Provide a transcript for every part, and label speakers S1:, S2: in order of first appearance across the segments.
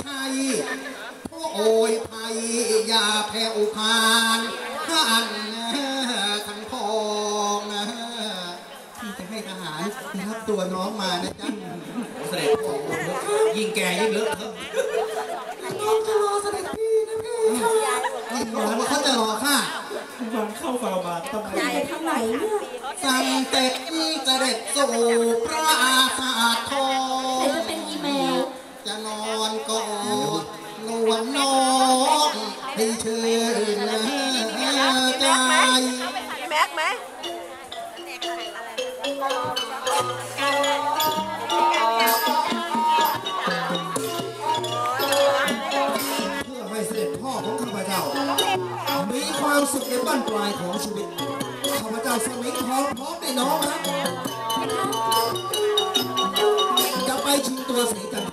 S1: ใช่ผู้โอยภัยยาแผ่วพานข้านทั้งพองที่จะให้ทหารรับตัวน้องมานะจ๊ะ
S2: เสด็จพ่อยิ่งแก่ยิ่งเลอะเทอะ
S3: น้องจะรอ
S4: เสด็จ
S3: พี่นะพี่
S1: ยิ่งหวังว่าเขาจะรอค่ะ
S3: หวังเข้าฝ่าบาทต้องไป
S4: ทางไหนเนี่ย
S1: สังเต็มเสด็จสู่พระอาสาทอง จะนอนกอดนวลน้องให้ชื่นใจแม
S3: ็กไหม
S2: เพื่อให้เสด็จพ่อของข้าพเจ้า มีความสุขในบ้านปลายของชีวิต ข้าพเจ้าสมิงทองพร้อมด้วยน้องนะจะไปชิงตัวสีจัน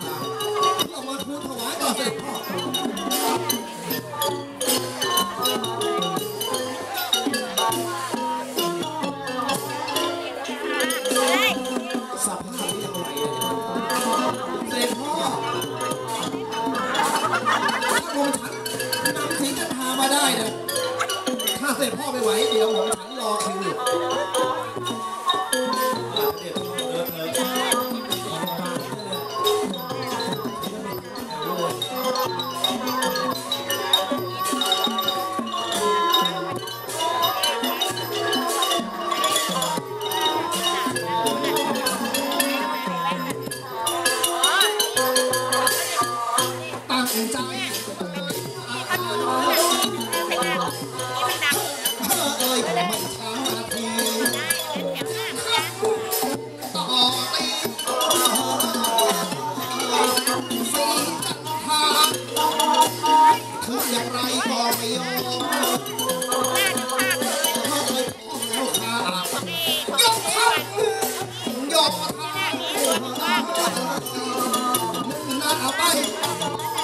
S2: สภาพนี้ยังไงเนี่ยเสด็จพ่อถ้าผมฉันนำสีจันทรามาได้เนี่ยถ้าเสด็จพ่อไม่ไหวเดี๋ยวผมฉัน จังเอ้ยไม่ช้านาที
S1: ต่อตีสีจ
S2: ันทาคืออย่างไร
S1: ก็ไม่ยอม
S2: ยอมทางหน้าไป